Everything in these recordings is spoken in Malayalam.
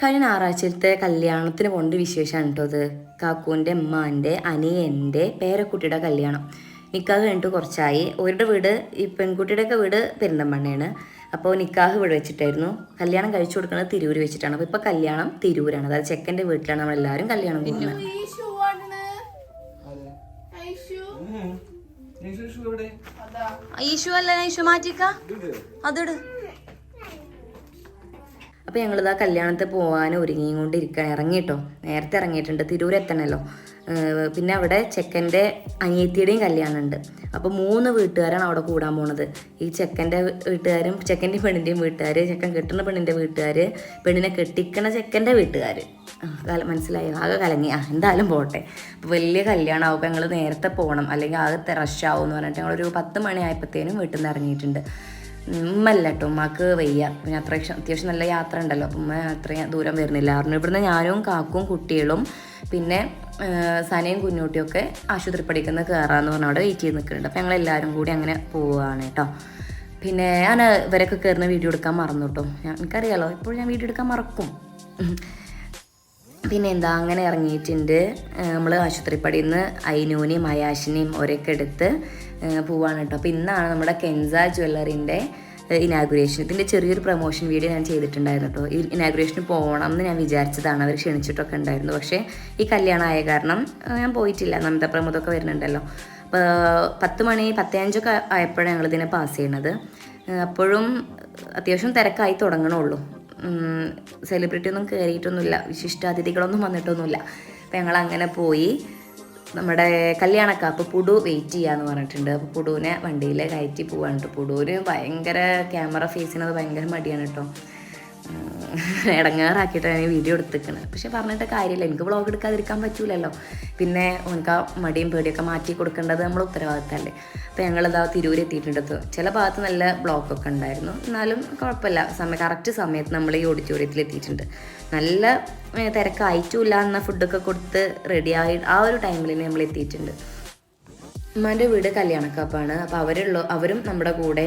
കഴിഞ്ഞ ഞായറാഴ്ചത്തെ കല്യാണത്തിന് കൊണ്ട് വിശേഷമാണ് കേട്ടോ അത്. കാക്കൂന്റെ ഉമ്മാന്റെ അനിയന്റെ പേരക്കുട്ടിയുടെ കല്യാണം. നിക്കാഹ് കഴിഞ്ഞിട്ട് കുറച്ചായി. അവരുടെ വീട് ഈ പെൺകുട്ടിയുടെയൊക്കെ വീട് പെരിന്തമണ്ണയാണ് അപ്പോൾ നിക്കാഹ് ഇവിടെ വെച്ചിട്ടായിരുന്നു. കല്യാണം കഴിച്ചു കൊടുക്കുന്നത് തിരൂർ വെച്ചിട്ടാണ്. അപ്പോൾ ഇപ്പോൾ കല്യാണം തിരൂരാണ്. അതായത് ചെക്കന്റെ വീട്ടിലാണ് നമ്മളെല്ലാവരും കല്യാണം പോകുന്നത്. ഈ ഷൂ ആണ് ഈ ഷൂ? അതാ. ഈശു അല്ല? ഈശു മാറ്റിക്ക അതിട്. അപ്പോൾ ഞങ്ങളിതാ കല്യാണത്തിൽ പോകാൻ ഒരുങ്ങിയും കൊണ്ടിരിക്കുകയാണ് ഇറങ്ങിയിട്ടോ നേരത്തെ ഇറങ്ങിയിട്ടുണ്ട്. തിരൂർ എത്തണമല്ലോ പിന്നെ അവിടെ ചെക്കന്റെ അനിയത്തിയുടെയും കല്യാണമുണ്ട്. അപ്പോൾ മൂന്ന് വീട്ടുകാരാണ് അവിടെ കൂടാൻ പോണത്. ഈ ചെക്കന്റെ വീട്ടുകാരും ചെക്കന്റെ പെണ്ണിന്റെയും വീട്ടുകാർ ചെക്കൻ കെട്ടുന്ന പെണ്ണിന്റെ വീട്ടുകാർ പെണ്ണിനെ കെട്ടിക്കണ ചെക്കന്റെ വീട്ടുകാർ മനസ്സിലായി. ആകെ കലങ്ങി. ആ എന്തായാലും പോട്ടെ. അപ്പോൾ വലിയ കല്യാണം ആവുമ്പോൾ ഞങ്ങൾ നേരത്തെ പോകണം അല്ലെങ്കിൽ ആകെ റഷ് ആവും എന്ന് പറഞ്ഞിട്ട് ഞങ്ങളൊരു പത്ത് മണി ആയപ്പോഴത്തേനും വീട്ടിൽ നിന്ന് ഇറങ്ങിയിട്ടുണ്ട്. ഉമ്മല്ല കേട്ടോ ഉമ്മക്ക് വയ്യ. പിന്നെ അത്ര അത്യാവശ്യം നല്ല യാത്ര ഉണ്ടല്ലോ അപ്പം ഉമ്മ അത്രയും ദൂരം വരുന്നില്ല. കാരണം ഇവിടുന്ന് ഞാനും കാക്കും കുട്ടികളും പിന്നെ സനയും കുഞ്ഞൂട്ടിയൊക്കെ ആശുപത്രി പഠിക്കുന്ന കയറാന്ന് പറഞ്ഞാൽ അവിടെ വെയിറ്റ് ചെയ്ത് നിൽക്കുന്നുണ്ട്. അപ്പം ഞങ്ങൾ എല്ലാവരും കൂടി അങ്ങനെ പോവുകയാണ് കേട്ടോ പിന്നെ ഞാൻ ഇവരൊക്കെ കയറുന്ന വീഡിയോ എടുക്കാൻ മറന്നു കേട്ടോ എനിക്കറിയാലോ ഇപ്പോഴും ഞാൻ വീഡിയോ എടുക്കാൻ മറക്കും. പിന്നെ എന്താ അങ്ങനെ ഇറങ്ങിയിട്ടുണ്ട്. നമ്മൾ ആശുപത്രിപ്പടിയിൽ നിന്ന് അയിനൂനെയും അയാഷിനെയും ഒരൊക്കെ എടുത്ത് പോവാണ് കേട്ടോ അപ്പോൾ ഇന്നാണ് നമ്മുടെ കെൻസ ജ്വല്ലറിന്റെ ഇനാഗുറേഷൻ ഇതിന്റെ ചെറിയൊരു പ്രൊമോഷൻ വീഡിയോ ഞാൻ ചെയ്തിട്ടുണ്ടായിരുന്നു കേട്ടോ ഈ ഇനാഗുറേഷന് പോകണം എന്ന് ഞാൻ വിചാരിച്ചതാണ്. അവർ ക്ഷണിച്ചിട്ടൊക്കെ ഉണ്ടായിരുന്നു. പക്ഷേ ഈ കല്യാണം ആയ കാരണം ഞാൻ പോയിട്ടില്ല. നമിത പ്രമോദൊക്കെ വരുന്നുണ്ടല്ലോ. അപ്പോൾ പത്ത് മണി പത്തേ അഞ്ചൊക്കെ ആയപ്പോഴാണ് ഞങ്ങളിതിനെ പാസ് ചെയ്യണത്. അപ്പോഴും അത്യാവശ്യം തിരക്കായി തുടങ്ങണുള്ളൂ. സെലിബ്രിറ്റി ഒന്നും കയറിയിട്ടൊന്നുമില്ല വിശിഷ്ടാതിഥികളൊന്നും വന്നിട്ടൊന്നുമില്ല. അപ്പോൾ ഞങ്ങൾ അങ്ങനെ പോയി. നമ്മുടെ കല്യാണക്കാപ്പ് പുടു വെയിറ്റ് ചെയ്യാന്ന് പറഞ്ഞിട്ടുണ്ട്. അപ്പോൾ പുടുവിനെ വണ്ടിയിൽ കയറ്റി പോവാണ് കേട്ടോ പുടുവിന് ഭയങ്കര ക്യാമറ ഫേസ് ചെയ്യുന്നത് ഭയങ്കര മടിയാണ് കേട്ടോ ഇടങ്ങാറാക്കിയിട്ടാണ് ഞാൻ വീഡിയോ എടുത്തിരിക്കുന്നത് പക്ഷെ പറഞ്ഞിട്ട് കാര്യമില്ല. എനിക്ക് വ്ളോഗ് എടുക്കാതിരിക്കാൻ പറ്റൂലല്ലോ. പിന്നെ എനിക്ക് ആ മടിയും പേടിയൊക്കെ മാറ്റി കൊടുക്കേണ്ടത് നമ്മൾ ഉത്തരവാദിത്തമല്ലേ അപ്പോൾ ഞങ്ങളിതാ തിരൂർ എത്തിയിട്ടുണ്ട്. ചില ഭാഗത്ത് നല്ല ബ്ലോക്കൊക്കെ ഉണ്ടായിരുന്നു. എന്നാലും കുഴപ്പമില്ല. സമയം കറക്റ്റ് സമയത്ത് നമ്മൾ ഈ ഓഡിറ്റോറിയത്തിൽ എത്തിയിട്ടുണ്ട്. നല്ല തിരക്ക് തിരക്കായിട്ടുമില്ല എന്ന ഫുഡൊക്കെ കൊടുത്ത് റെഡിയായി ആ ഒരു ടൈമിൽ നമ്മൾ എത്തിയിട്ടുണ്ട്. ഉമ്മാന്റെ വീട് കല്യാണക്കാപ്പാണ്. അപ്പോൾ അവരുള്ള അവരും നമ്മുടെ കൂടെ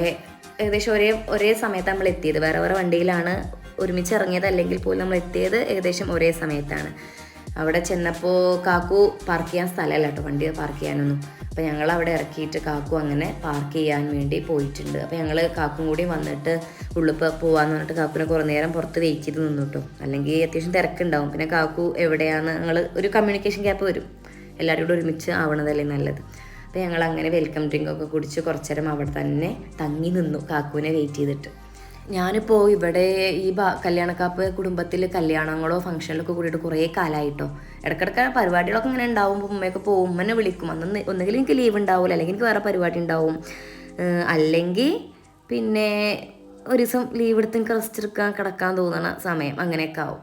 ഏകദേശം ഒരേ ഒരേ സമയത്ത് നമ്മൾ എത്തിയത്. വേറെ വേറെ വണ്ടിയിലാണ് ഒരുമിച്ച് ഇറങ്ങിയതല്ലെങ്കിൽ പോലും നമ്മൾ എത്തിയത് ഏകദേശം ഒരേ സമയത്താണ്. അവിടെ ചെന്നപ്പോൾ കാക്കു പാർക്ക് ചെയ്യാൻ സ്ഥലമല്ല കേട്ടോ. വണ്ടി പാർക്ക് ചെയ്യാനൊന്നും. അപ്പോൾ ഞങ്ങൾ അവിടെ ഇറക്കിയിട്ട് കാക്കു അങ്ങനെ പാർക്ക് ചെയ്യാൻ വേണ്ടി പോയിട്ടുണ്ട്. അപ്പോൾ ഞങ്ങൾ കാക്കും കൂടി വന്നിട്ട് ഉള്ളിൽ പോവാന്ന് പറഞ്ഞിട്ട് കാക്കുനെ കുറേ നേരം പുറത്ത് വെയിറ്റ് ചെയ്ത് നിന്നു കേട്ടോ. അല്ലെങ്കിൽ അത്യാവശ്യം തിരക്കുണ്ടാവും. പിന്നെ കാക്കു എവിടെയാണ് ഞങ്ങൾ ഒരു കമ്മ്യൂണിക്കേഷൻ ഗ്യാപ്പ് വരും. എല്ലാവരും കൂടെ ഒരുമിച്ച് ആവണതല്ലേ നല്ലത്. അപ്പോൾ ഞങ്ങൾ അങ്ങനെ വെൽക്കം ഡ്രിങ്ക് ഒക്കെ കുടിച്ച് കുറച്ചേരം അവിടെ തന്നെ തങ്ങി നിന്നു കാക്കുവിനെ വെയിറ്റ് ചെയ്തിട്ട്. ഞാനിപ്പോൾ ഇവിടെ ഈ കല്യാണക്കാപ്പ് കുടുംബത്തിൽ കല്യാണങ്ങളോ ഫംഗ്ഷനിലൊക്കെ കൂടിയിട്ട് കുറേ കാലമായിട്ടോ ഇടയ്ക്കിടയ്ക്ക് പരിപാടികളൊക്കെ ഇങ്ങനെ ഉണ്ടാവുമ്പോൾ ഉമ്മയൊക്കെ പോകും ഉമ്മനെ വിളിക്കും. അന്ന് ഒന്നുകിൽ എനിക്ക് ലീവ് ഉണ്ടാവില്ല അല്ലെങ്കിൽ എനിക്ക് വേറെ പരിപാടി ഉണ്ടാവും. അല്ലെങ്കിൽ പിന്നെ ഒരു ദിവസം ലീവ് എടുത്ത് എനിക്ക് റെസ്റ്റ് എടുക്കാൻ കിടക്കാൻ തോന്നണ സമയം അങ്ങനെയൊക്കെ ആവും.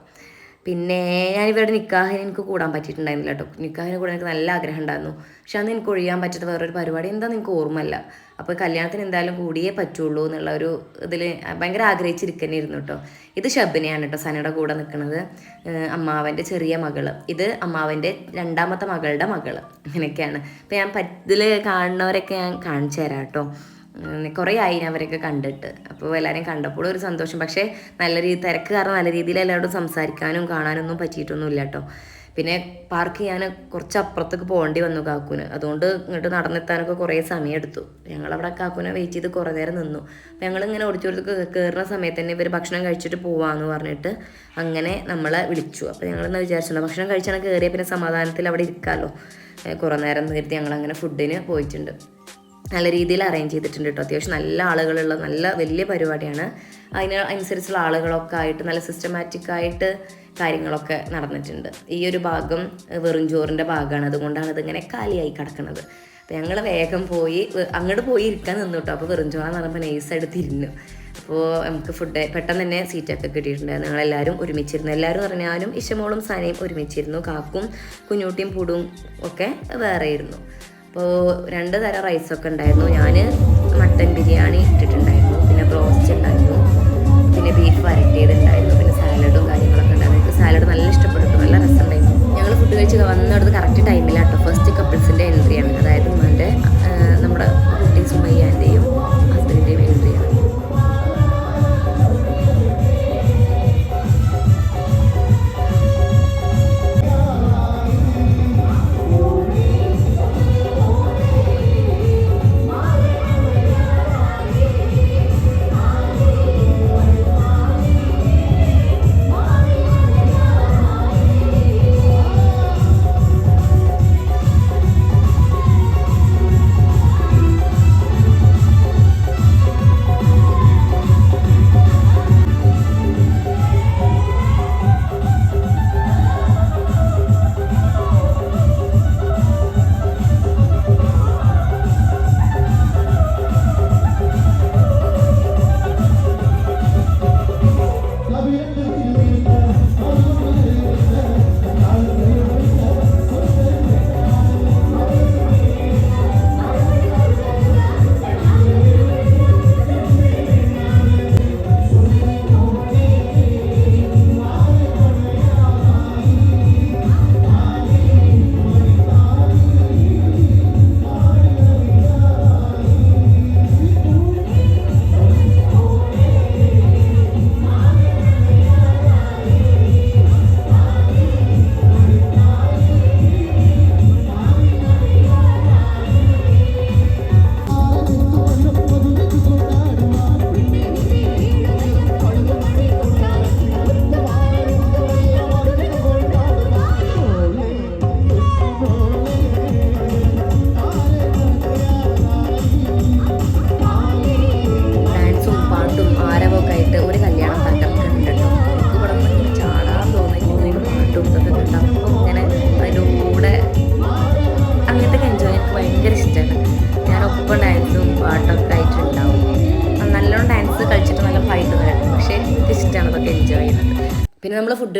പിന്നെ ഞാൻ ഇവരുടെ നിക്കാഹിന് എനിക്ക് കൂടാൻ പറ്റിയിട്ടുണ്ടായിരുന്നില്ല കേട്ടോ നിക്കാഹിന് കൂടാൻ എനിക്ക് നല്ല ആഗ്രഹം ഉണ്ടായിരുന്നു. പക്ഷെ അന്ന് എനിക്ക് ഒഴിയാൻ പറ്റാത്ത വേറൊരു പരിപാടി എന്താ നിങ്ങൾക്ക് ഓർമ്മയില്ല. അപ്പോൾ കല്യാണത്തിന് എന്തായാലും കൂടിയേ പറ്റുള്ളൂ എന്നുള്ള ഒരു ഇതിൽ ഭയങ്കര ആഗ്രഹിച്ചിരിക്കുന്നതായിരുന്നു കേട്ടോ ഇത് ഷബിനെയാണ് കേട്ടോ സനയുടെ കൂടെ നിൽക്കുന്നത് അമ്മാവന്റെ ചെറിയ മകൾ. ഇത് അമ്മാവന്റെ രണ്ടാമത്തെ മകളുടെ മകൾ. അങ്ങനെയൊക്കെയാണ്. അപ്പോൾ ഞാൻ ഇതിൽ കാണുന്നവരൊക്കെ ഞാൻ കാണിച്ചു തരാം കേട്ടോ കുറേ ആയി ഞാൻ അവരൊക്കെ കണ്ടിട്ട്. അപ്പോൾ എല്ലാവരെയും കണ്ടപ്പോൾ ഒരു സന്തോഷം. പക്ഷേ നല്ല രീതി തിരക്ക് കാരണം നല്ല രീതിയിൽ എല്ലാവരോടും സംസാരിക്കാനും കാണാനൊന്നും പറ്റിയിട്ടൊന്നുമില്ല കേട്ടോ പിന്നെ പാർക്ക് ചെയ്യാൻ കുറച്ച് അപ്പുറത്തേക്ക് പോകേണ്ടി വന്നു കാക്കൂന്. അതുകൊണ്ട് ഇങ്ങോട്ട് നടന്നെത്താനൊക്കെ കുറേ സമയം എടുത്തു ഞങ്ങളവിടെ കാക്കൂനെ വെയിറ്റ് ചെയ്ത് കുറേ നേരം നിന്നു. അപ്പം ഞങ്ങളിങ്ങനെ ഓടിച്ചോടത്തേക്ക് കയറുന്ന സമയത്ത് തന്നെ ഇവർ ഭക്ഷണം കഴിച്ചിട്ട് പോവാന്ന് പറഞ്ഞിട്ട് അങ്ങനെ നമ്മളെ വിളിച്ചു. അപ്പോൾ ഞങ്ങളെന്ന് വിചാരിച്ചിട്ടുണ്ട് ഭക്ഷണം കഴിച്ചാണ് കയറിയ പിന്നെ സമാധാനത്തിൽ അവിടെ ഇരിക്കാമല്ലോ കുറേ നേരം നേരത്തെ ഞങ്ങളങ്ങനെ ഫുഡിന് പോയിട്ടുണ്ട്. നല്ല രീതിയിൽ അറേഞ്ച് ചെയ്തിട്ടുണ്ട് കേട്ടോ അത്യാവശ്യം നല്ല ആളുകളുള്ള നല്ല വലിയ പരിപാടിയാണ്. അതിന് അനുസരിച്ചുള്ള ആളുകളൊക്കെ ആയിട്ട് നല്ല സിസ്റ്റമാറ്റിക് ആയിട്ട് കാര്യങ്ങളൊക്കെ നടന്നിട്ടുണ്ട്. ഈ ഒരു ഭാഗം വെറും ചോറിന്റെ ഭാഗമാണ്. അതുകൊണ്ടാണ് ഇതിങ്ങനെ കാലിയായി കിടക്കുന്നത്. അപ്പോൾ ഞങ്ങൾ വേഗം പോയി അങ്ങോട്ട് പോയി ഇരിക്കാൻ നിന്നു കേട്ടോ അപ്പോൾ വെറും ചോറാന്ന് പറയുമ്പോൾ നൈസായിട്ട് തിരിഞ്ഞു. അപ്പോൾ നമുക്ക് ഫുഡ് പെട്ടെന്ന് തന്നെ സീറ്റൊക്കെ കിട്ടിയിട്ടുണ്ടായിരുന്നു. ഞങ്ങളെല്ലാവരും ഒരുമിച്ചിരുന്നു. എല്ലാവരും പറഞ്ഞാലും ഇഷമോളും സനയും ഒരുമിച്ചിരുന്നു. കാക്കും കുഞ്ഞൂട്ടിയും പുടും ഒക്കെ വേറെ ഇരുന്നു അപ്പോൾ രണ്ട് തരം റൈസൊക്കെ ഉണ്ടായിരുന്നു. ഞാൻ മട്ടൻ ബിരിയാണി ഇട്ടിട്ടുണ്ടായിരുന്നു. പിന്നെ ബ്രോസ്റ്റ് ഉണ്ടായിരുന്നു. പിന്നെ ബീഫ് വരട്ടിയതുണ്ടായിരുന്നു കഴിച്ച് വന്നിടത്ത് കറക്റ്റ് ടൈമിലാട്ടോ ഫസ്റ്റ് കപ്പിൾസിന്റെ എൻട്രിയാണ് അതായത് ഉമ്മാന്റെ നമ്മുടെ കുട്ടി സുമയ്യാന്റെയും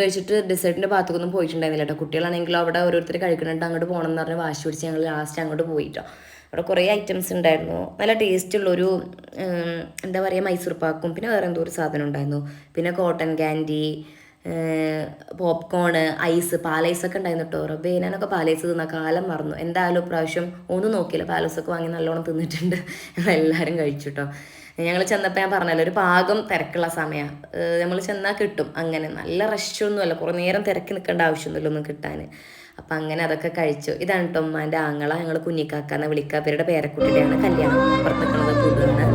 കഴിച്ചിട്ട് ഡെസേർട്ടിന്റെ ഭാഗത്തേക്കൊന്നും പോയിട്ടുണ്ടായിരുന്നില്ല കേട്ടോ കുട്ടികളാണെങ്കിലും അവിടെ ഓരോരുത്തർ കഴിക്കുന്നുണ്ട് അങ്ങോട്ട് പോകണം എന്ന് പറഞ്ഞ് വാശി പിടിച്ച് ഞങ്ങൾ ലാസ്റ്റ് അങ്ങോട്ട് പോയിട്ടോ. അവിടെ കുറേ ഐറ്റംസ് ഉണ്ടായിരുന്നു. നല്ല ടേസ്റ്റുള്ളൊരു എന്താ പറയുക മൈസൂർ പാക്കും പിന്നെ വേറെ എന്തോ ഒരു സാധനം ഉണ്ടായിരുന്നു. പിന്നെ കോട്ടൺ ക്യാൻഡി പോപ്കോണ് ഐസ് പാലൈസ് ഒക്കെ ഉണ്ടായിരുന്നു കേട്ടോ റബ്ബേ ഞാനൊക്കെ പാലൈസ് തിന്ന കാലം മറന്നു. എന്തായാലും ഇപ്രാവശ്യം ഒന്നും നോക്കിയില്ല. പാലൈസൊക്കെ വാങ്ങി നല്ലോണം തിന്നിട്ടുണ്ട്. എല്ലാവരും കഴിച്ചു കേട്ടോ ഞങ്ങൾ ചെന്നപ്പോൾ ഞാൻ പറഞ്ഞല്ലോ ഒരു പാകം തിരക്കുള്ള സമയമാണ് നമ്മൾ ചെന്നാൽ കിട്ടും. അങ്ങനെ നല്ല റഷൊന്നുമല്ല കുറേ നേരം തിരക്കി നിൽക്കേണ്ട ആവശ്യമൊന്നുമില്ല ഒന്നും കിട്ടാൻ അപ്പം അങ്ങനെ അതൊക്കെ കഴിച്ചു. ഇതാണ് കേട്ടോ ഉമ്മാന്റെ ആങ്ങള ഞങ്ങൾ കുഞ്ഞിക്കാക്കാന്ന് വിളിക്കുക അവരുടെ പേരക്കുട്ടിയുടെയാണ് കല്യാണം അപ്പുറത്ത് നിൽക്കുന്നത് പുതുവാണ്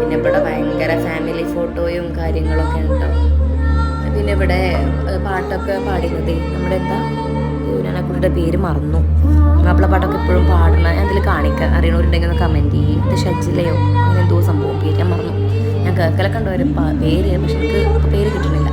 പിന്നെ ഇവിടെ ഭയങ്കര ഫാമിലി ഫോട്ടോയും കാര്യങ്ങളൊക്കെ ഉണ്ടാവും പിന്നെ ഇവിടെ പാട്ടൊക്കെ പാടുന്നത് നമ്മുടെ എന്താ ഞാൻ പേര് മറന്നു. മാപ്പിള പാട്ടൊക്കെ എപ്പോഴും പാടണ. ഞാൻ അതിൽ കാണിക്കാം അറിയണവരുണ്ടെങ്കിൽ ഒന്ന് കമന്റ് ചെയ്യും. ഇത് ഷജിലയോ അങ്ങനെ എന്തോ സംഭവം പേര് ഞാൻ മറന്നു. ഞാൻ കേൾക്കലൊക്കെ ഉണ്ടോ ഒരു പേര് പക്ഷെ എനിക്ക് പേര് കിട്ടണില്ല.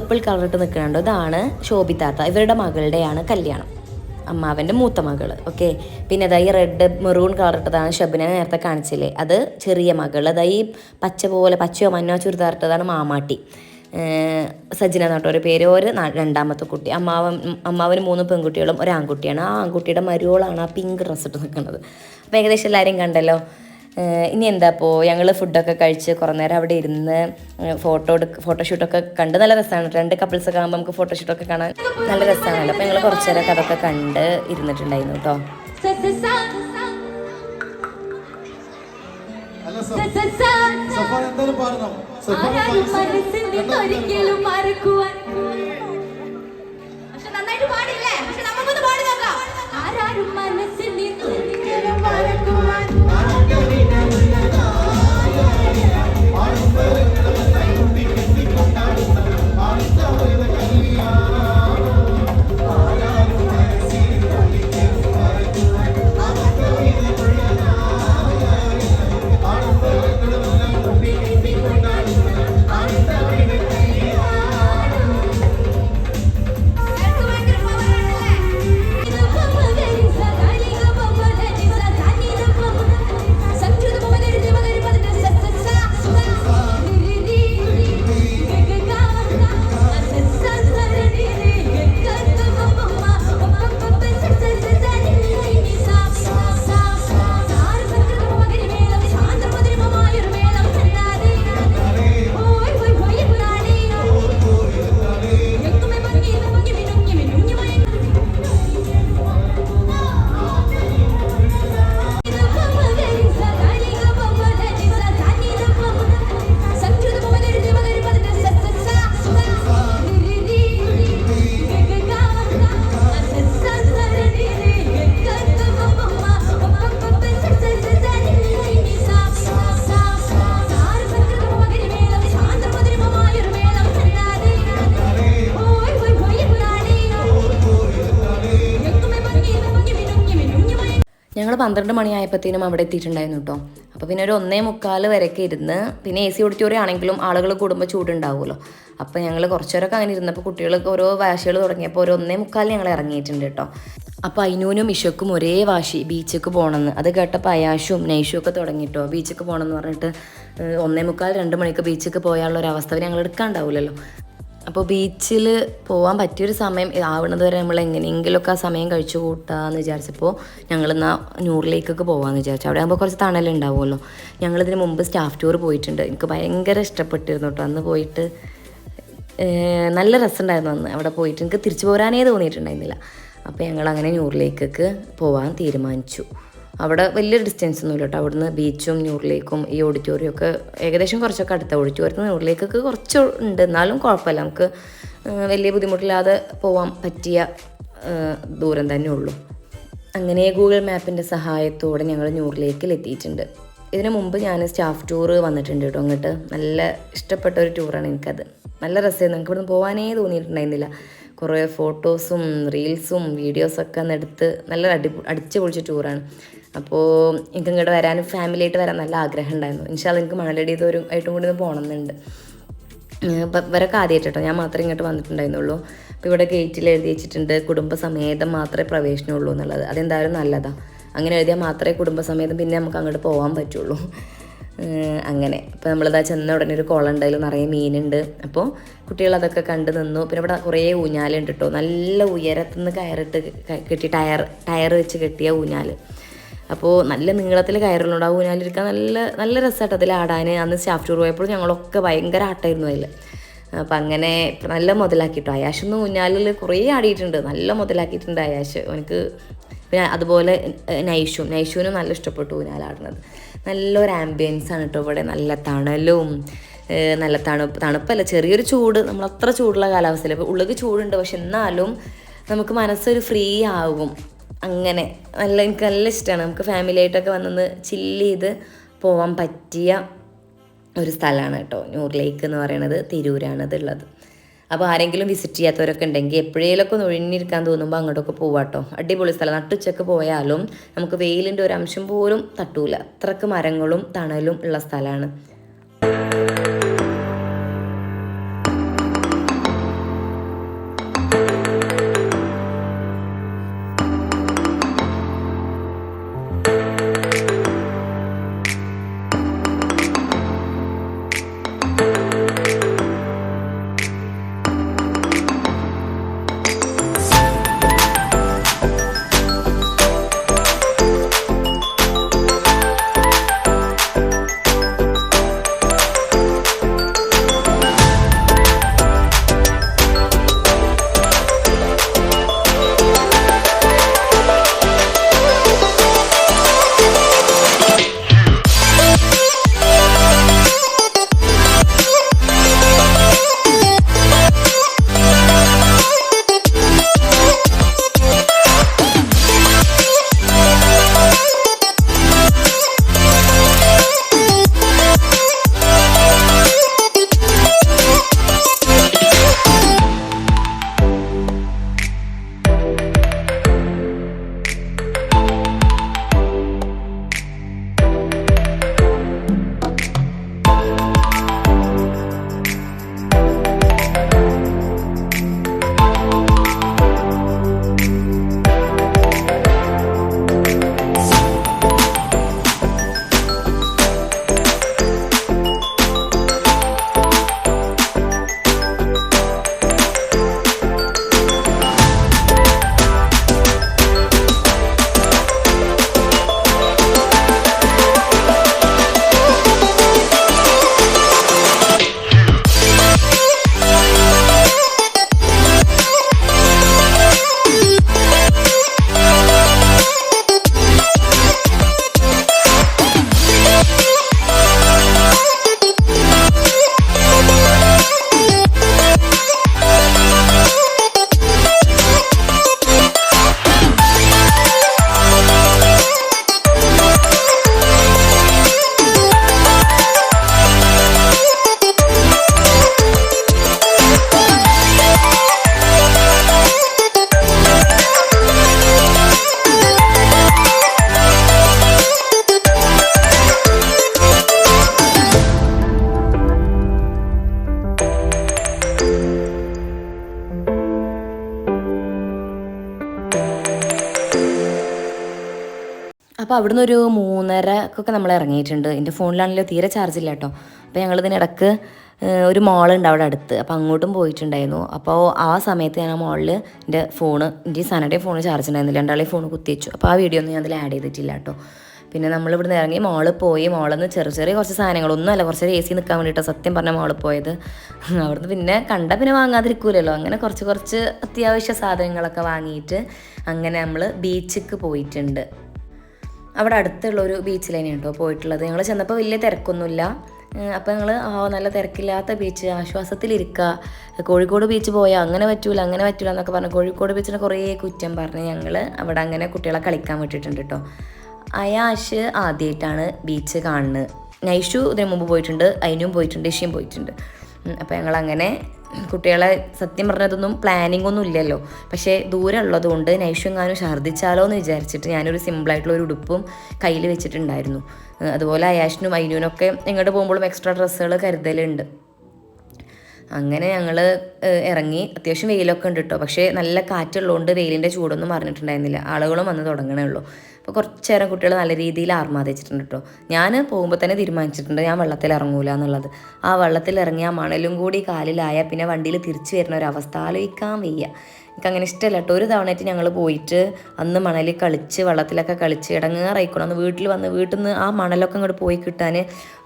പേർപ്പിൾ കളർ ഇട്ട് നിൽക്കുന്നുണ്ടോ. ഇതാണ് ശോഭിതാത്ത ഇവരുടെ മകളുടെയാണ് കല്യാണം. അമ്മാവന്റെ മൂത്ത മകൾ ഓക്കെ പിന്നെ അതായി റെഡ് മെറൂൺ കളർ ഇട്ടതാണ് ഷബിനെ നേരത്തെ കാണിച്ചില്ലേ? അത് ചെറിയ മകൾ അതായി പച്ച പോലെ പച്ചയോ മഞ്ഞോ ചുരിദാർ ഇട്ടതാണ് മാമാട്ടി. സജിന എന്നോട്ട് ഒരു പേര്. ഒരു രണ്ടാമത്തെ കുട്ടി. അമ്മാവൻ അമ്മാവന് മൂന്ന് പെൺകുട്ടികളും ഒരു ആൺകുട്ടിയാണ്. ആ ആൺകുട്ടിയുടെ മരുവോളാണ് ആ പിങ്ക് ഡ്രസ്സ് ഇട്ട് നിൽക്കുന്നത്. അപ്പോൾ ഏകദേശം എല്ലാവരെയും കണ്ടല്ലോ? ഇനി എന്താ ഇപ്പോൾ ഞങ്ങൾ ഫുഡൊക്കെ കഴിച്ച് കുറേ നേരം അവിടെ ഇരുന്ന് ഫോട്ടോ എടുക്ക ഫോട്ടോഷൂട്ടൊക്കെ കണ്ട് നല്ല രസമാണ് രണ്ട് കപ്പിൾസ് ഒക്കെ ആകുമ്പോൾ നമുക്ക് ഫോട്ടോഷൂട്ടൊക്കെ കാണാൻ നല്ല രസമാണല്ലോ അപ്പോൾ ഞങ്ങൾ കുറച്ച് നേരം അതൊക്കെ കണ്ട് ഇരുന്നിട്ടുണ്ടായിരുന്നു കേട്ടോ പക്ഷെ നന്നായിട്ട് പാടില്ലേ? പന്ത്രണ്ട് മണിയായപ്പോഴത്തേനും അവിടെ എത്തിയിട്ടുണ്ടായിരുന്നു കേട്ടോ. അപ്പോൾ പിന്നെ ഒരു ഒന്നേ മുക്കാൽ വരെയൊക്കെ ഇരുന്ന് പിന്നെ എ സി ഓഡിറ്റോറിയം ആണെങ്കിലും ആളുകൾ കൂടുമ്പോൾ ചൂടുണ്ടാവുമല്ലോ. അപ്പോൾ ഞങ്ങൾ കുറച്ചേരൊക്കെ അങ്ങനെ ഇരുന്നപ്പോൾ കുട്ടികൾക്ക് ഓരോ വാശികൾ തുടങ്ങിയപ്പോൾ ഒരു ഒന്നേ മുക്കാൽ ഞങ്ങൾ ഇറങ്ങിയിട്ടുണ്ട് കേട്ടോ. അപ്പോൾ അയിനൂനും ഇഷക്കും ഒരേ വാശി ബീച്ചിലേക്ക് പോകണമെന്ന്. അത് കേട്ടപ്പോൾ അയാഷും നൈഷും ഒക്കെ തുടങ്ങിയിട്ടോ ബീച്ചൊക്കെ പോകണമെന്ന് പറഞ്ഞിട്ട് ഒന്നേ മുക്കാൽ രണ്ട് മണിക്ക് ബീച്ചൊക്കെ പോയാലുള്ള ഒരു അവസ്ഥ ഞങ്ങൾ എടുക്കാണ്ടാവില്ലല്ലോ അപ്പോൾ ബീച്ചിൽ പോകാൻ പറ്റിയൊരു സമയം ആവണത് വരെ നമ്മൾ എങ്ങനെയെങ്കിലുമൊക്കെ ആ സമയം കഴിച്ചു കൂട്ടാന്ന് വിചാരിച്ചപ്പോൾ ഞങ്ങൾ എന്നാൽ നൂറിലേക്കൊക്കെ പോകാമെന്ന് വിചാരിച്ചു. അവിടെ ആകുമ്പോൾ കുറച്ച് തണലുണ്ടാവുമല്ലോ ഞങ്ങളിതിന് മുമ്പ് സ്റ്റാഫ് ടൂർ പോയിട്ടുണ്ട്. എനിക്ക് ഭയങ്കര ഇഷ്ടപ്പെട്ടിരുന്നു കേട്ടോ അന്ന് പോയിട്ട് നല്ല രസമുണ്ടായിരുന്നു അന്ന്. അവിടെ പോയിട്ട് എനിക്ക് തിരിച്ചു പോരാനേ തോന്നിയിട്ടുണ്ടായിരുന്നില്ല. അപ്പോൾ ഞങ്ങൾ അങ്ങനെ നൂറിലേക്കൊക്കെ പോകാൻ തീരുമാനിച്ചു. അവിടെ വലിയ ഡിസ്റ്റൻസ് ഒന്നുമില്ല കേട്ടോ. അവിടുന്ന് ബീച്ചും ന്യൂറിലേക്കും ഈ ഓഡിറ്റോറിയം ഒക്കെ ഏകദേശം കുറച്ചൊക്കെ അടുത്ത ഓഡിറ്റോറിയത്തിൽ ന്യൂറിലേക്കൊക്കെ കുറച്ച് ഉണ്ട്. എന്നാലും കുഴപ്പമില്ല. നമുക്ക് വലിയ ബുദ്ധിമുട്ടില്ലാതെ പോകാൻ പറ്റിയ ദൂരം തന്നെ ഉള്ളൂ. അങ്ങനെ ഗൂഗിൾ മാപ്പിന്റെ സഹായത്തോടെ ഞങ്ങൾ ന്യൂറിലേക്കിൽ എത്തിയിട്ടുണ്ട്. ഇതിനു മുമ്പ് ഞാൻ സ്റ്റാഫ് ടൂർ വന്നിട്ടുണ്ട് കേട്ടോ അങ്ങോട്ട് നല്ല ഇഷ്ടപ്പെട്ട ഒരു ടൂറാണ് എനിക്കത്. നല്ല രസമായിരുന്നു. നമുക്ക് ഇവിടുന്ന് പോകാനേ തോന്നിയിട്ടുണ്ടായിരുന്നില്ല. കുറേ ഫോട്ടോസും റീൽസും വീഡിയോസൊക്കെ ഒന്ന് എടുത്ത് നല്ല അടി അടിച്ച് പൊളിച്ച ടൂറാണ് അപ്പോൾ എനിക്ക് ഇങ്ങോട്ട് വരാനും ഫാമിലിയായിട്ട് വരാൻ നല്ല ആഗ്രഹം ഉണ്ടായിരുന്നു. ഇൻഷാൽ എനിക്ക് മണലടി ഇതൊരു ആയിട്ടും കൂടി ഒന്ന് പോകണം എന്നുണ്ട് ഇവരൊക്കെ ആദ്യമായിട്ട് ഞാൻ മാത്രമേ ഇങ്ങോട്ട് വന്നിട്ടുണ്ടായിരുന്നുള്ളൂ. അപ്പോൾ ഇവിടെ ഗേറ്റിൽ എഴുതി വെച്ചിട്ടുണ്ട് കുടുംബസമേതം മാത്രമേ പ്രവേശനമുള്ളൂ എന്നുള്ളത്. അതെന്തായാലും നല്ലതാണ് അങ്ങനെ എഴുതിയാൽ മാത്രമേ കുടുംബസമേതം പിന്നെ നമുക്ക് അങ്ങോട്ട് പോകാൻ പറ്റുള്ളൂ. അങ്ങനെ. ഇപ്പോൾ നമ്മളിതാ ചെന്ന ഉടനെ ഒരു കുളം ഉണ്ടായാലും നിറയെ മീനുണ്ട്. അപ്പോൾ കുട്ടികൾ അതൊക്കെ കണ്ട് നിന്നു. പിന്നെ ഇവിടെ കുറേ ഊഞ്ഞാലുണ്ട് കേട്ടോ നല്ല ഉയരത്തുനിന്ന് കയറിട്ട് കെട്ടി ടയർ ടയർ വെച്ച് കെട്ടിയ ഊഞ്ഞാൽ അപ്പോൾ നല്ല നീളത്തിൽ കയറുള്ളൂ ആ ഊഞ്ഞാലിരിക്കാൻ നല്ല നല്ല രസമായിട്ട് അതിൽ ആടാൻ അന്ന് സ്റ്റാഫ് ടൂർ പോയപ്പോൾ ഞങ്ങളൊക്കെ ഭയങ്കര ആട്ടായിരുന്നു അതിൽ അപ്പം അങ്ങനെ നല്ല മുതലാക്കിയിട്ടു ഒന്ന് ഊഞ്ഞാലിൽ കുറേ ആടിയിട്ടുണ്ട്. നല്ല മുതലാക്കിയിട്ടുണ്ട് അയാഷ് എനിക്ക് പിന്നെ അതുപോലെ നൈഷു. നൈഷും നൈഷുവിനും നല്ല ഇഷ്ടപ്പെട്ടു ഊഞ്ഞാലാടുന്നത് നല്ലൊരു ആംബിയൻസ് ആണ് കേട്ടോ ഇവിടെ. നല്ല തണലും നല്ല തണുപ്പ്. തണുപ്പല്ല ചെറിയൊരു ചൂട്. നമ്മൾ അത്ര ചൂടുള്ള കാലാവസ്ഥയിൽ ഇപ്പോൾ ഉള്ളിൽ ചൂടുണ്ട്. പക്ഷെ എന്നാലും നമുക്ക് മനസ്സൊരു ഫ്രീ ആകും അങ്ങനെ നല്ല എനിക്ക് നല്ല ഇഷ്ടമാണ് നമുക്ക് ഫാമിലി ആയിട്ടൊക്കെ വന്നൊന്ന് ചില്ല് ചെയ്ത് പോകാൻ പറ്റിയ ഒരു സ്ഥലമാണ് കേട്ടോ. ന്യൂർ ലേക്ക് എന്ന് പറയുന്നത് തിരൂരാണ് ഇതുള്ളത് അപ്പോൾ ആരെങ്കിലും വിസിറ്റ് ചെയ്യാത്തവരൊക്കെ ഉണ്ടെങ്കിൽ എപ്പോഴേലൊക്കെ ഒന്ന് ഒഴിഞ്ഞിരിക്കാൻ തോന്നുമ്പോൾ അങ്ങോട്ടൊക്കെ പോവാട്ടോ അടിപൊളി സ്ഥലം. നട്ടുച്ചക്ക് പോയാലും നമുക്ക് വെയിലിന്റെ ഒരു അംശം പോലും തട്ടൂല. അത്രയ്ക്ക് മരങ്ങളും തണലും ഉള്ള സ്ഥലമാണ്. അപ്പോൾ അവിടുന്ന് ഒരു മൂന്നരക്കൊക്കെ നമ്മൾ ഇറങ്ങിയിട്ടുണ്ട്. എന്റെ ഫോണിലാണെങ്കിലും തീരെ ചാർജ് ഇല്ല കേട്ടോ അപ്പോൾ ഞങ്ങൾ ഇതിനിടക്ക് ഏഹ്, ഒരു മോളുണ്ട് അവിടെ അടുത്ത്. അപ്പോൾ അങ്ങോട്ടും പോയിട്ടുണ്ടായിരുന്നു. അപ്പോൾ ആ സമയത്ത് ഞാൻ ആ മോളിൽ എന്റെ ഫോണ് എന്റെ സനയുടെ ഫോൺ ചാർജ് ഉണ്ടായിരുന്നില്ല. രണ്ടാളെ ഫോൺ കുത്തിവെച്ചു അപ്പോൾ ആ വീഡിയോ ഒന്നും ഞാൻ അതിൽ ആഡ് ചെയ്തിട്ടില്ല കേട്ടോ പിന്നെ നമ്മൾ ഇവിടുന്ന് ഇറങ്ങി മോൾ പോയി. മോളിൽ നിന്ന് ചെറിയ ചെറിയ കുറച്ച് സാധനങ്ങളൊന്നും അല്ല. കുറച്ച് എ സി നിൽക്കാൻ വേണ്ടിയിട്ട് സത്യം പറഞ്ഞ മോൾ പോയത്. അവിടുന്ന് പിന്നെ കണ്ട പിന്നെ വാങ്ങാതിരിക്കൂലല്ലോ. അങ്ങനെ കുറച്ച് കുറച്ച് അത്യാവശ്യ സാധനങ്ങളൊക്കെ വാങ്ങിയിട്ട് അങ്ങനെ നമ്മൾ ബീച്ചിക്ക് പോയിട്ടുണ്ട്. അവിടെ അടുത്തുള്ള ഒരു ബീച്ച് തന്നെയാണ് കേട്ടോ പോയിട്ടുള്ളത്. ഞങ്ങൾ ചെന്നപ്പോൾ വലിയ തിരക്കൊന്നുമില്ല. അപ്പോൾ ഞങ്ങൾ ആ നല്ല തിരക്കില്ലാത്ത ബീച്ച് ആശ്വാസത്തിലിരിക്കുക കോഴിക്കോട് ബീച്ച് പോയാൽ അങ്ങനെ പറ്റൂല അങ്ങനെ പറ്റൂല എന്നൊക്കെ പറഞ്ഞു കോഴിക്കോട് ബീച്ചിന് കുറേ കുറ്റം പറഞ്ഞ് ഞങ്ങൾ അവിടെ അങ്ങനെ കുട്ടികളെ കളിക്കാൻ വിട്ടിട്ടുണ്ട് കേട്ടോ അയാഷ് ആദ്യമായിട്ടാണ് ബീച്ച് കാണുന്നത്. നൈഷു ഇതിനു മുമ്പ് പോയിട്ടുണ്ട് അതിനും പോയിട്ടുണ്ട് ഇഷയും പോയിട്ടുണ്ട്. അപ്പോൾ ഞങ്ങൾ അങ്ങനെ കുട്ടികളെ സത്യം പറഞ്ഞതൊന്നും പ്ലാനിങ് ഒന്നും ഇല്ലല്ലോ. പക്ഷേ ദൂരെ ഉള്ളതുകൊണ്ട് നൈഷുങ്ങാനും ഛർദ്ദിച്ചാലോ എന്ന് വിചാരിച്ചിട്ട് ഞാനൊരു സിമ്പിളായിട്ടുള്ള ഒരു ഉടുപ്പും കയ്യിൽ വെച്ചിട്ടുണ്ടായിരുന്നു. അതുപോലെ അയാഷിനും അയിനുവിനൊക്കെ എങ്ങോട്ട് പോകുമ്പോഴും എക്സ്ട്രാ ഡ്രസ്സുകൾ കരുതലുണ്ട്. അങ്ങനെ ഞങ്ങൾ ഇറങ്ങി. അത്യാവശ്യം വെയിലൊക്കെ ഉണ്ട് കേട്ടോ പക്ഷേ നല്ല കാറ്റുള്ളതുകൊണ്ട് വെയിലിന്റെ ചൂടൊന്നും അറിഞ്ഞിട്ടുണ്ടായിരുന്നില്ല ആളുകളും വന്ന് തുടങ്ങണേ ഉള്ളൂ. അപ്പോൾ കുറച്ച് നേരം കുട്ടികൾ നല്ല രീതിയിൽ ആർമാദിച്ചിട്ടുണ്ട് കേട്ടോ ഞാൻ പോകുമ്പോൾ തന്നെ തീരുമാനിച്ചിട്ടുണ്ട് ഞാൻ വെള്ളത്തിൽ ഇറങ്ങൂല എന്നുള്ളത്. ആ വെള്ളത്തിൽ ഇറങ്ങി ആ മണലും കൂടി കാലിലായ പിന്നെ വണ്ടിയിൽ തിരിച്ചു വരുന്ന ഒരു അവസ്ഥ ആലോചിക്കാൻ വയ്യ. എനിക്ക് അങ്ങനെ ഇഷ്ടമല്ല കേട്ടോ ഒരു തവണയായിട്ട് ഞങ്ങൾ പോയിട്ട് അന്ന് മണലിൽ കളിച്ച് വെള്ളത്തിലൊക്കെ കളിച്ച് ഇടങ്ങേറായിക്കണം അന്ന് വീട്ടിൽ വന്ന് വീട്ടിൽ നിന്ന് ആ മണലൊക്കെ അങ്ങോട്ട് പോയി കിട്ടാൻ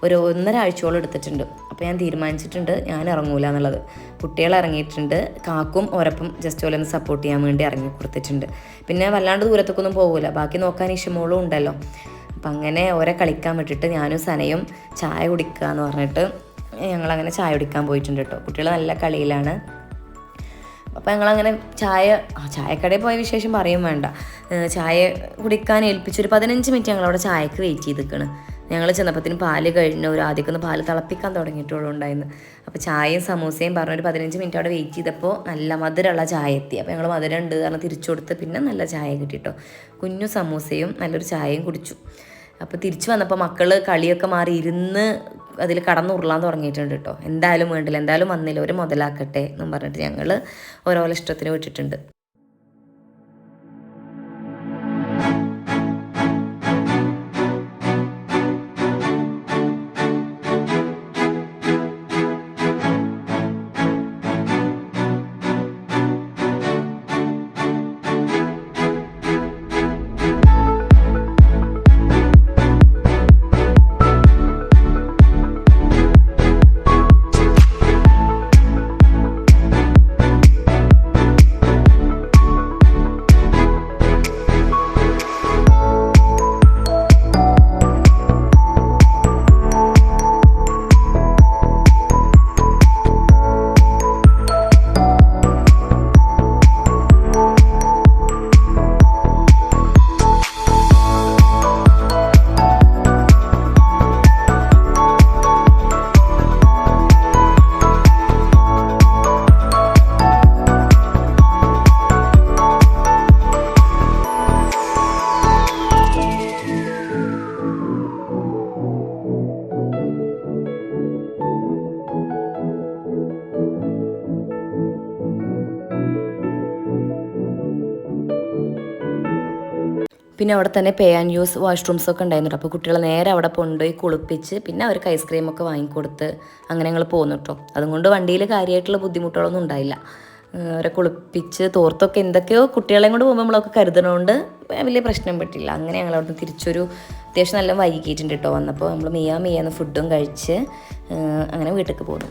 ഒരു ഒന്നര ആഴ്ചയോളം എടുത്തിട്ടുണ്ട്. അപ്പോൾ ഞാൻ തീരുമാനിച്ചിട്ടുണ്ട് ഞാൻ ഇറങ്ങൂല എന്നുള്ളത്. കുട്ടികൾ ഇറങ്ങിയിട്ടുണ്ട്. കാക്കും ഒരപ്പം ജസ്റ്റ് പോലെ ഒന്ന് സപ്പോർട്ട് ചെയ്യാൻ വേണ്ടി ഇറങ്ങി കൊടുത്തിട്ടുണ്ട്. പിന്നെ വല്ലാണ്ട് ദൂരത്തേക്കൊന്നും പോകില്ല ബാക്കി നോക്കാൻ ഇഷ്ടമോളും ഉണ്ടല്ലോ. അപ്പം അങ്ങനെ ഓരെ കളിക്കാൻ വിട്ടിട്ട് ഞാനും സനയും ചായ കുടിക്കുക എന്ന് പറഞ്ഞിട്ട് ഞങ്ങളങ്ങനെ ചായ കുടിക്കാൻ പോയിട്ടുണ്ട് കേട്ടോ കുട്ടികൾ നല്ല കളിയിലാണ്. അപ്പോൾ ഞങ്ങളങ്ങനെ ചായ ചായക്കടയിൽ പോയ വിശേഷം പറയും വേണ്ട. ചായ കുടിക്കാൻ ഏൽപ്പിച്ചൊരു പതിനഞ്ച് മിനിറ്റ് ഞങ്ങളവിടെ ചായക്ക് വെയിറ്റ് ചെയ്ത് നിൽക്കണം ഞങ്ങൾ ചെന്നപ്പത്തിന് പാൽ കഴിഞ്ഞു. ഒരു ആദ്യമൊക്കെ പാൽ തിളപ്പിക്കാൻ തുടങ്ങിയിട്ടുള്ളൂ ഉണ്ടായിരുന്നു. അപ്പോൾ ചായയും സമൂസയും പറഞ്ഞ ഒരു പതിനഞ്ച് മിനിറ്റ് അവിടെ വെയിറ്റ് ചെയ്തപ്പോൾ നല്ല മധുരമുള്ള ചായ എത്തി. അപ്പോൾ ഞങ്ങൾ മധുരം ഉണ്ട് കാരണം തിരിച്ചു കൊടുത്ത് പിന്നെ നല്ല ചായ കിട്ടിയിട്ടോ കുഞ്ഞു സമൂസയും നല്ലൊരു ചായയും കുടിച്ചു. അപ്പോൾ തിരിച്ചു വന്നപ്പോൾ മക്കൾ കളിയൊക്കെ മാറി ഇരുന്ന് അതിൽ കടന്നുരുളാൻ തുടങ്ങിയിട്ടുണ്ട് കേട്ടോ എന്തായാലും വേണ്ടില്ല എന്തായാലും വന്നില്ല ഒരു മുതലാക്കട്ടെ എന്നും പറഞ്ഞിട്ട് ഞങ്ങൾ ഓരോരോ ഇഷ്ടത്തിന് വിട്ടിട്ടുണ്ട്. പിന്നെ അവിടെ തന്നെ പേ ആൻഡ് യൂസ് വാഷ്റൂംസ് ഒക്കെ ഉണ്ടായിരുന്നു അപ്പോൾ കുട്ടികളെ നേരെ അവിടെ കൊണ്ടുപോയി കുളിപ്പിച്ച് പിന്നെ അവർക്ക് ഐസ്ക്രീമൊക്കെ വാങ്ങിക്കൊടുത്ത് അങ്ങനെ ഞങ്ങൾ പോന്നു കേട്ടോ അതുകൊണ്ട് വണ്ടിയിൽ കാര്യമായിട്ടുള്ള ബുദ്ധിമുട്ടുകളൊന്നും ഉണ്ടായില്ല. അവരെ കുളിപ്പിച്ച് തോർത്തൊക്കെ എന്തൊക്കെയോ കുട്ടികളെയും കൊണ്ട് പോകുമ്പോൾ നമ്മളൊക്കെ കരുതണോണ്ട് വലിയ പ്രശ്നം പറ്റില്ല അങ്ങനെ ഞങ്ങൾ അവിടുന്ന് തിരിച്ചൊരു അത്യാവശ്യം നല്ല വൈകിയിട്ടുണ്ട് കേട്ടോ വന്നപ്പോൾ നമ്മൾ മെയ്യാ മെയ്യാന്ന് ഫുഡും കഴിച്ച് അങ്ങനെ വീട്ടിലേക്ക് പോന്നു.